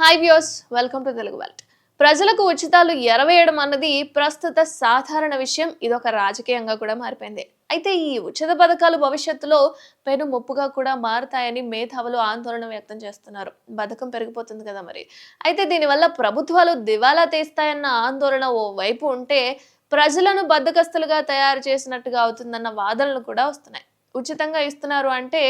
Hi views welcome to Telugu వెల్ట్ ప్రజలకు ఉచితాలు ఎరవేయడం అన్నది ప్రస్తుత సాధారణ విషయం. ఇదొక రాజకీయంగా కూడా మారిపోయింది. అయితే ఈ ఉచిత పథకాలు భవిష్యత్తులో పెను ముప్పుగా కూడా మారుతాయని మేధావులు ఆందోళన వ్యక్తం చేస్తున్నారు. బధకం పెరిగిపోతుంది కదా మరి. అయితే దీనివల్ల ప్రభుత్వాలు దివాలా తీస్తాయన్న ఆందోళన ఓ వైపు ఉంటే ప్రజలను బద్దకస్తులుగా తయారు చేసినట్టుగా అవుతుందన్న వాదనలు కూడా వస్తున్నాయి. ఉచితంగా ఇస్తున్నారు అంటే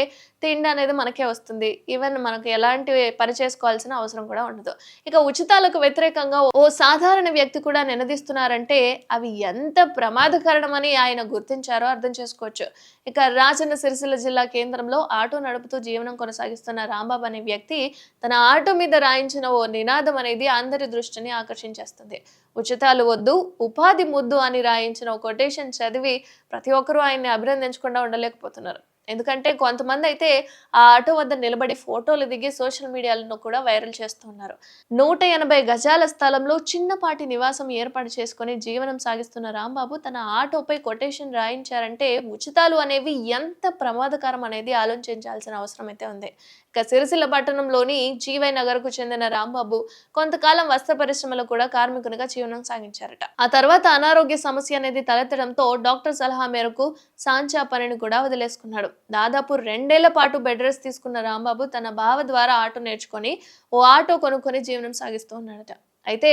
తిండి అనేది మనకే వస్తుంది. ఈవెన్ మనకు ఎలాంటి పని చేసుకోవాల్సిన అవసరం కూడా ఉండదు. ఇక ఉచితాలకు వ్యతిరేకంగా ఓ సాధారణ వ్యక్తి కూడా నినదిస్తున్నారంటే అవి ఎంత ప్రమాదకరణమని ఆయన గుర్తించారో అర్థం చేసుకోవచ్చు. ఇక రాజన్న సిరిసిల్ల జిల్లా కేంద్రంలో ఆటో నడుపుతూ జీవనం కొనసాగిస్తున్న రాంబాబు అనే వ్యక్తి తన ఆటో మీద రాయించిన ఓ నినాదం అనేది అందరి దృష్టిని ఆకర్షించేస్తుంది. ఉచితాలు వద్దు ఉపాధి ముద్దు అని రాయించిన ఓ కొటేషన్ చదివి ప్రతి ఒక్కరూ ఆయన్ని అభినందించకుండా ఉండలేకపోతున్నారు. ఎందుకంటే కొంతమంది అయితే ఆ ఆటో వద్ద నిలబడి ఫోటోలు దిగి సోషల్ మీడియాలో కూడా వైరల్ చేస్తున్నారు. నూట ఎనభై గజాల స్థలంలో చిన్నపాటి నివాసం ఏర్పాటు చేసుకుని జీవనం సాగిస్తున్న రాంబాబు తన ఆటోపై కొటేషన్ రాయించారంటే ఉచితాలు అనేవి ఎంత ప్రమాదకరం అనేది ఆలోచించాల్సిన అవసరం అయితే ఉంది. ఇక సిరిసిల్ల పట్టణంలోని జీవై నగర్కు చెందిన రాంబాబు కొంతకాలం వస్త్ర పరిశ్రమలో కూడా కార్మికునిగా జీవనం సాగించారట. ఆ తర్వాత అనారోగ్య సమస్య అనేది తలెత్తడంతో డాక్టర్ సలహా మేరకు సాంచా పనిని కూడా వదిలేసుకున్నాడు. దాదాపు రెండేళ్ళ పాటు బెడ్ రెస్ట్ తీసుకున్న రాంబాబు తన బావ ద్వారా ఆటో నేర్చుకొని ఓ ఆటో కొనుక్కొని జీవనం సాగిస్తూ ఉన్నాడట. అయితే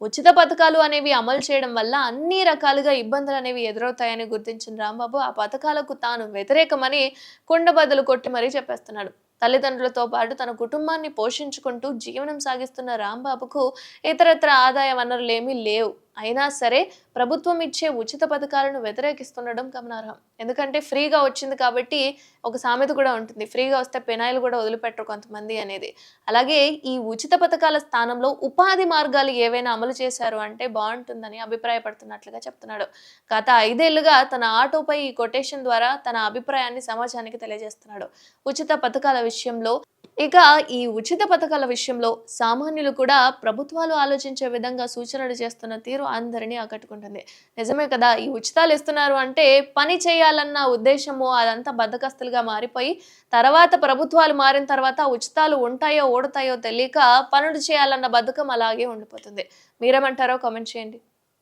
ఉచిత పథకాలు అనేవి అమలు చేయడం వల్ల అన్ని రకాలుగా ఇబ్బందులు అనేవి ఎదురవుతాయని గుర్తించిన రాంబాబు ఆ పథకాలకు తాను వ్యతిరేకమని కుండబద్దలు కొట్టి మరీ చెప్పేస్తున్నాడు. తల్లిదండ్రులతో పాటు తన కుటుంబాన్ని పోషించుకుంటూ జీవనం సాగిస్తున్న రాంబాబుకు ఇతరత్ర ఆదాయ వనరులు ఏమీ లేవు. అయినా సరే ప్రభుత్వం ఇచ్చే ఉచిత పథకాలను వ్యతిరేకిస్తుండడం గమనార్హం. ఎందుకంటే ఫ్రీగా వచ్చింది కాబట్టి ఒక సామెత కూడా ఉంటుంది. ఫ్రీగా వస్తే పెనాయిలు కూడా వదిలిపెట్టరు కొంతమంది అనేది. అలాగే ఈ ఉచిత పథకాల స్థానంలో ఉపాధి మార్గాలు ఏవైనా అమలు అమలు చేశారు అంటే బాగుంటుందని అభిప్రాయపడుతున్నట్లుగా చెప్తున్నాడు. గత ఐదేళ్ళుగా తన ఆటోపై ఈ కొటేషన్ ద్వారా తన అభిప్రాయాన్ని సమాజానికి తెలియజేస్తున్నాడు. ఉచిత పథకాల విషయంలో ఇక ఈ ఉచిత పథకాల విషయంలో సామాన్యులు కూడా ప్రభుత్వాలు ఆలోచించే విధంగా సూచనలు చేస్తున్న తీరు అందరినీ ఆకట్టుకుంటుంది. నిజమే కదా ఈ ఉచితాలు ఇస్తున్నారు అంటే పని చేయాలన్న ఉద్దేశము అదంతా బద్దకస్తులుగా మారిపోయి తర్వాత ప్రభుత్వాలు మారిన తర్వాత ఉచితాలు ఉంటాయో ఓడతాయో తెలియక పనులు చేయాలన్న బద్ధకం అలాగే ఉండిపోతుంది. మీరేమంటారో కామెంట్ చేయండి.